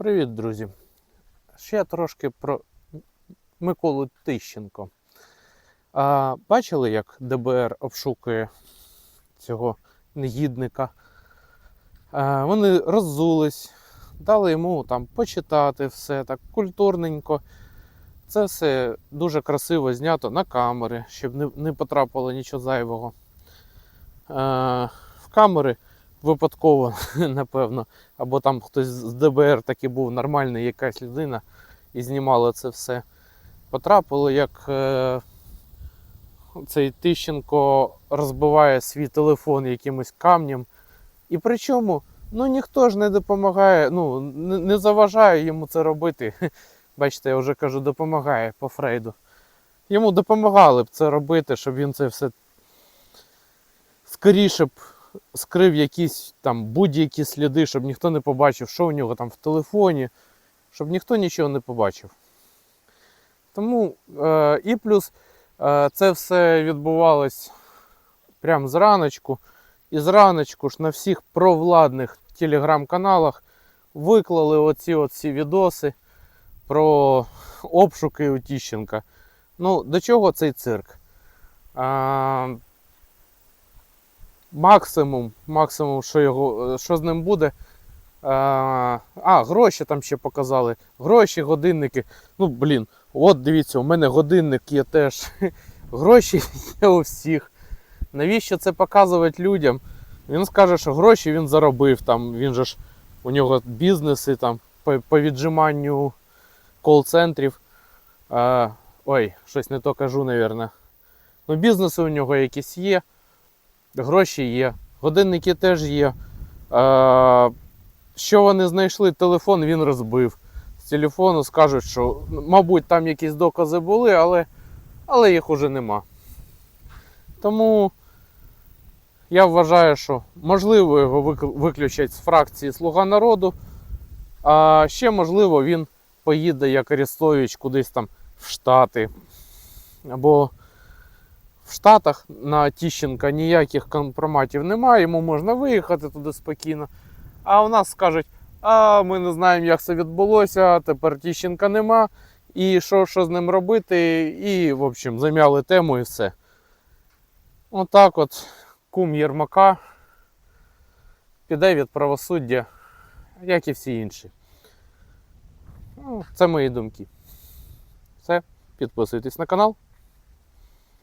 Привіт, друзі. Ще трошки про Миколу Тищенко. А, бачили, як ДБР обшукує цього негідника? А, вони роззулись, дали йому там почитати все так культурненько. Це все дуже красиво знято на камери, щоб не, не потрапило нічого зайвого. А, в камери випадково, напевно, або там хтось з ДБР таки був нормальний, якась людина, і знімала це все. Потрапило, як е, цей Тищенко розбиває свій телефон якимось камнем. І причому ну, ніхто ж не допомагає, ну, не, заважає йому це робити. Бачите, я вже кажу, допомагає по Фрейду. Йому допомагали б це робити, щоб він це все скоріше б скрив якісь там будь-які сліди, щоб ніхто не побачив, що у нього там в телефоні, щоб ніхто нічого не побачив. Тому е, і плюс е, це все відбувалось прямо зраночку. І зраночку ж на всіх провладних телеграм-каналах виклали оці оці відоси про обшуки у Тіщенка. Ну, до чого цей цирк? А, максимум, максимум, що, його, що з ним буде. А, а, гроші там ще показали. Гроші, годинники. Ну, блін, от дивіться, у мене годинник є теж. Гроші є у всіх. Навіщо це показувати людям? Він скаже, що гроші він заробив. Там, він же ж у нього бізнеси там, по, по віджиманню кол-центрів. А, ой, щось не то кажу, напевно. Ну, бізнеси у нього якісь є. Гроші є, годинники теж є. Е, що вони знайшли? Телефон він розбив. З телефону скажуть, що, мабуть, там якісь докази були, але, але їх уже нема. Тому я вважаю, що можливо його виключать з фракції Слуга народу. А ще, можливо, він поїде як Арестович кудись там в Штати. Або в Штатах на Тіщенка ніяких компроматів немає, йому можна виїхати туди спокійно. А у нас скажуть, а ми не знаємо, як це відбулося, тепер Тіщенка нема. І що, що з ним робити, і, в общем, зам'яли тему і все. Отак от кум Єрмака піде від правосуддя, як і всі інші. Ну, це мої думки. Все, підписуйтесь на канал.